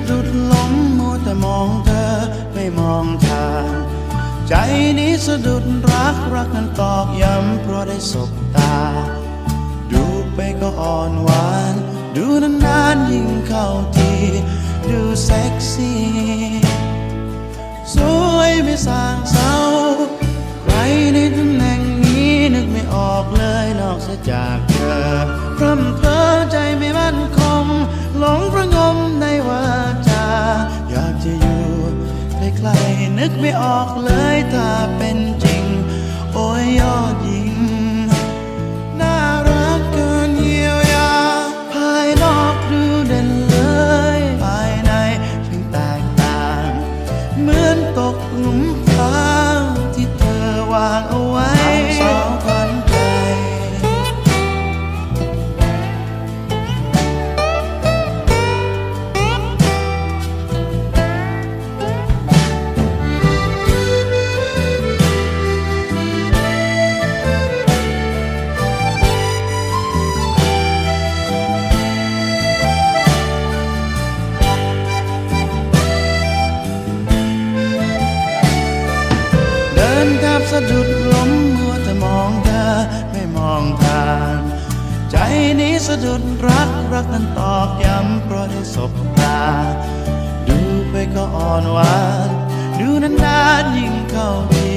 สะดุดล้มมัวแต่มองเธอไม่มองทาง ใจนี้สะดุดรักรักนั้นตอกย้ำเพราะได้สบตา ดูไปก็อ่อนหวาน ดูนานๆยิ่งเข้าที ดูเซ็กซี่สวยไม่สางเศร้า ใครในตำแหน่งนี้นึกไม่ออกเลยนอกเสียจากเธอพร่ำเพ้อใจไม่มั่นคงหลง กไม่ออกเลยถ้าเป็นจริง โอ้ยยอ สะดุดรักรักนั้นตอกย้ำเพราะได้สบตา ดูไปก็อ่อนหวาน ดูนานๆยิ่งเข้าที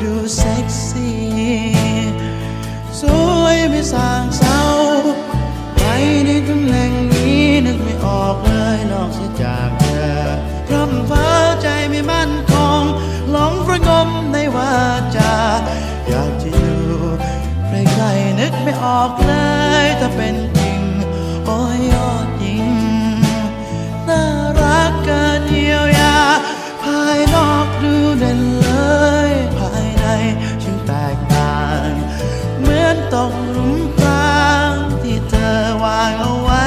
ดูเซ็กซี่ สวยไม่สางเศร้าใครในตำแหน่งนี้นึกไม่ออกเลยนอกเสียจากเธอพร่ำเพ้อใจไม่มั่นคงหลงประงมในวาจา กไม่ออกเลยถ้าเป็นจริง โอ้ยยอดหญิง น่ารักเกินเยียวยา ภายนอกดูเด่นเลย ภายในช่างแตกต่าง เหมือนตกหลุมพรางที่เธอวางเอาไว้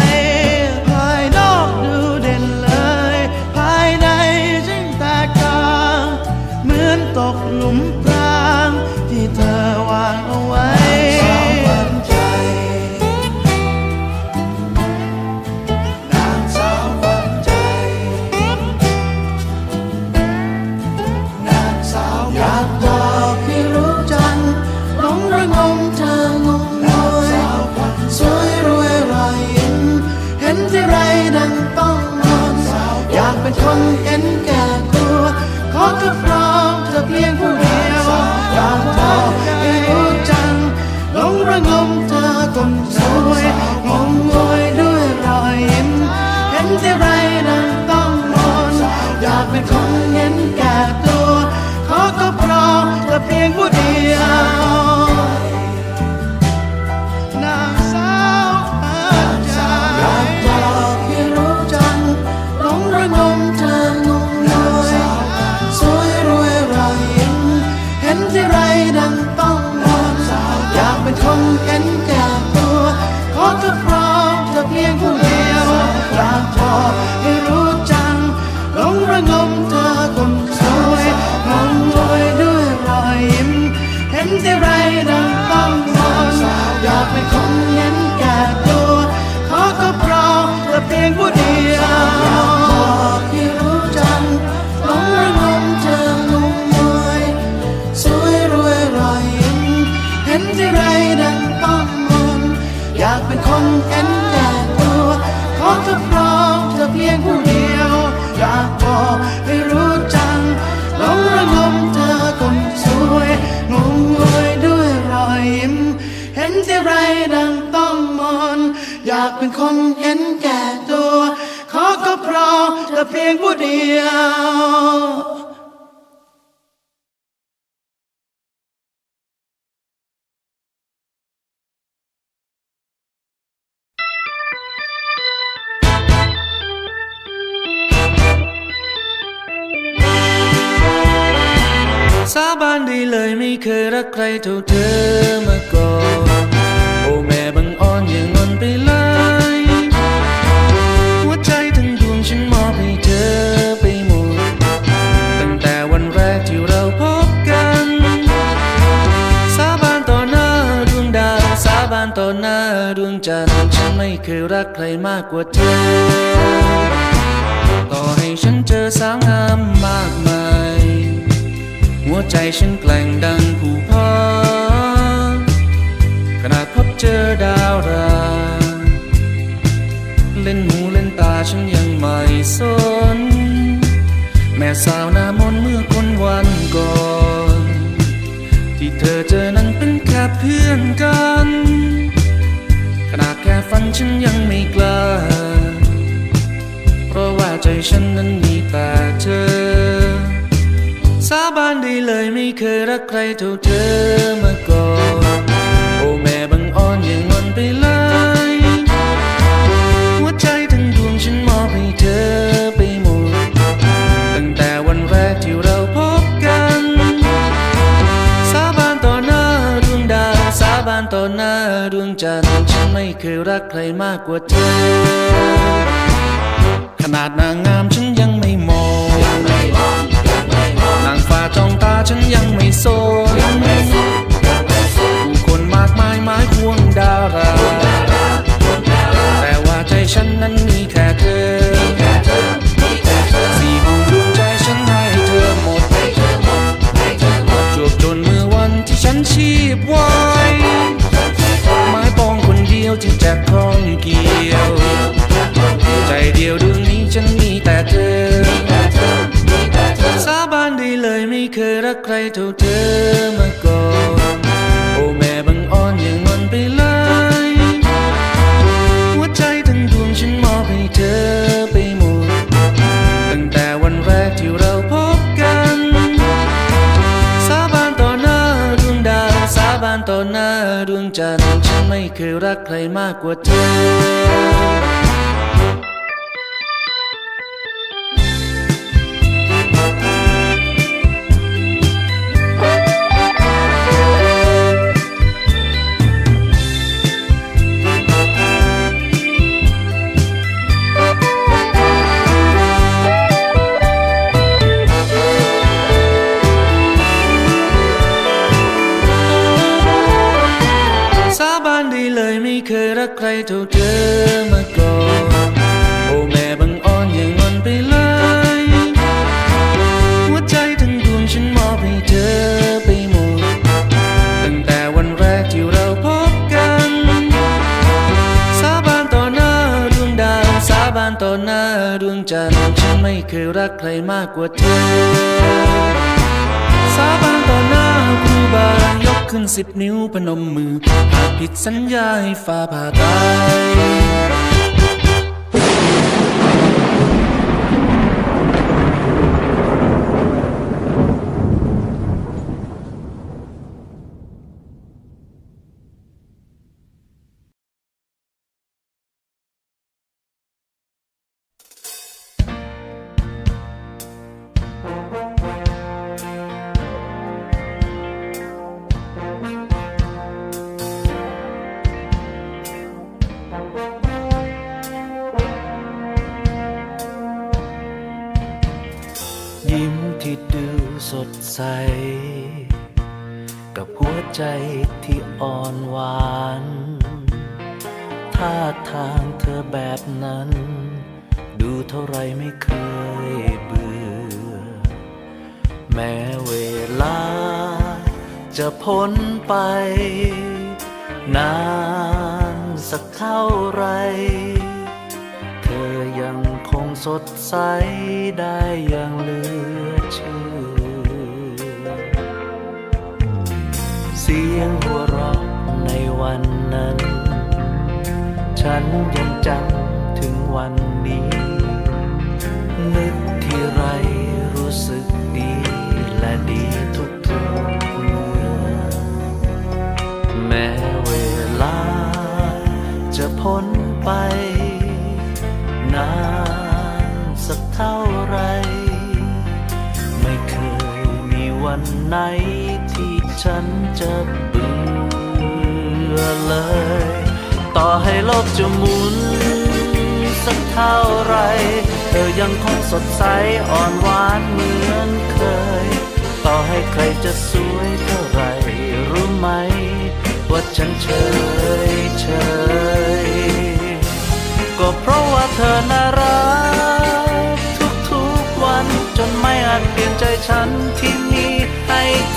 ภายนอกดูเด่นเลย ภายในช่างแตกต่าง เหมือนตกหลุมพรางที่เธอวางเอาไว้ คนเห็นแก่ตัวขอก็พร้อมเธอากเป็นคนเห็นแก่ตัว ขอก็เพราะเธอเพียงผู้เดียวสาบานได้เลยไม่เคยรักใครเท่าเธอมาก่อน เคยรักใครมากกว่าเธอ ต่อให้ฉันเจอสาวงามมากมาย หัวใจฉันแกล่งดังผูพาขนาดพบเจอดาวรา เล่นหูเล่นตาฉันยังไม่สน แม่สาวหน้าม ฉันยังไม่กล้า เพราะว่าใจฉันนั้นมีแต่เธอ สาบานได้เลยไม่เคยรักใครเท่าเธอมาก่อน บานต่อหน้าดวงจันทร์ฉันไม่เคยรักใครมากกว่าเธอ ขนาดนางงามฉันยังไม่มองนางฟ้าจ้องตาฉันยังไม่โซนผู้คนมากมายหมายควงดารา แต่ว่าใจฉันนั้นมีแค่เธอ กใครเท่าเธอมาก่อน โอ้แม่บังอ่อนอย่างมันไปเลยหัวใจทั้งดวงฉันมอบให้เธอไปหมด ตั้งแต่วันแรกที่เราพบกัน สาบานต่อหน้าดวงดาวสาบานต่อหน้าดวงจันทร์ฉันไม่เคยรักใครมากกว่าเธอ เท่าเธอมาก่อนโอ้แม่บังอ่อนอย่างมันไปเลย หัวใจทั้งดวงฉันมอบให้เธอไปหมด ตั้งแต่วันแรกที่เราพบกัน สาบานต่อหน้าดวงดาว สาบานต่อหน้าดวงจันทร์ ฉันไม่เคยรักใครมากกว่าเธอ สาบานต่อหน้าครูบายกขึ้นสิบนิ้วพนมมือหากผิดสัญญาให้ฟ้าผ่าตาย ยิ้มที่ดูสดใส กับหัวใจที่อ่อนหวาน ท่าทางเธอแบบนั้น ดูเท่าไรไม่เคยเบื่อ แม้เวลาจะพ้นไป นานสักเท่าไร สดใสได้อย่างเหลือเชื่อ เสียงหัวเราะในวันนั้น ฉันยังจำถึงวันนี้ นึกที่ไรรู้สึกดีและดีทุกทุกเมื่อแม้เวลาจะพ้นไป เท่าไร ไม่เคยมีวันไหนที่ฉันจะเบื่อเลย ต่อให้โลกจะหมุนสักเท่าไร เธอยังคงสดใสอ่อนหวานเหมือนเคย ต่อให้ใครจะสวยเท่าไรรู้ไหม ว่าฉันเฉยเฉยก็เพราะว่าเธอน่ารัก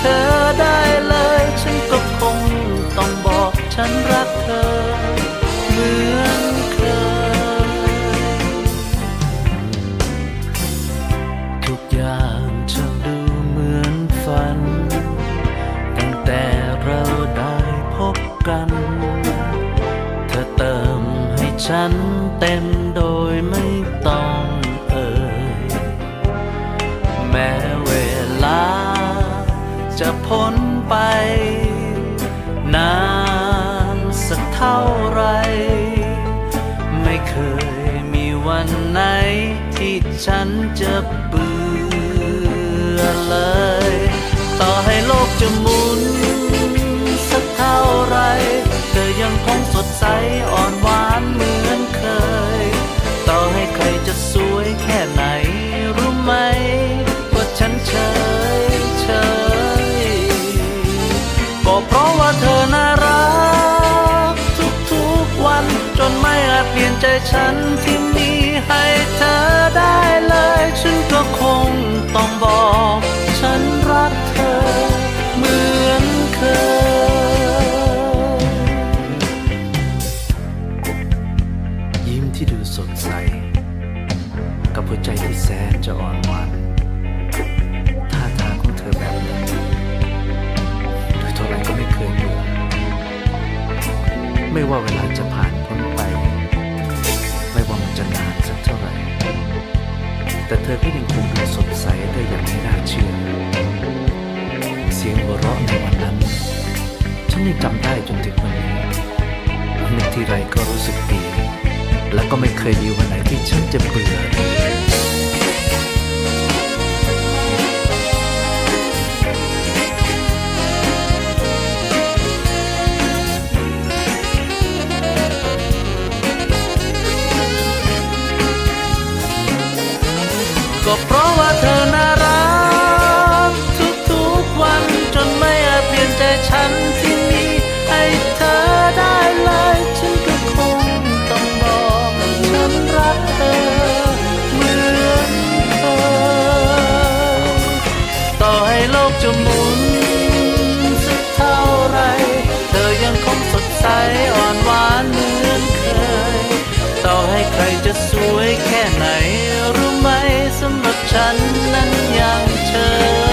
อได้เลย ฉันก็คงต้องบอกฉันรักเธอ เหมือนเคย ทุกอย่างจะดูเหมือนฝัน ตั้งแต่เราได้พบกัน เธอเติมให้ฉันเต็ม วันไหนที่ฉันจะเบื่อเลย ต่อให้โลกจะหมุน สักเท่าไร เธอยังคงสดใสอ่อนหวานเหมือนเคย ต่อให้ใครจะสวยแค่ไหน รู้ไหมว่าฉันเฉยเฉยก็เพราะว่าเธอน่ารัก ทุกๆวันจนไม่อาจเปลี่ยนใจฉันที่ มีให้เธอได้เลย ฉันก็คงต้องบอก ฉันรักเธอเหมือนเคย ยิ้มที่ดูสดใส กับหัวใจที่แสนจะอ่อนหวานท่าทางของเธอแบบนั้นดูเท่าไรก็ไม่เคยเบื่อไม่ว่าเวลา แต่เธอก็ยังคงดูสดใสได้อย่างไม่น่าเชื่อ เสียงหัวเราะในวันนั้น ฉันยังจำได้จนถึงวันนี้นึกทีไรก็รู้สึกดี และก็ไม่เคยมีวันไหนที่ฉันจะเบื่อ ใครจะสวยแค่ไหน รู้ไหมสำหรับฉันนั้นยังเธอ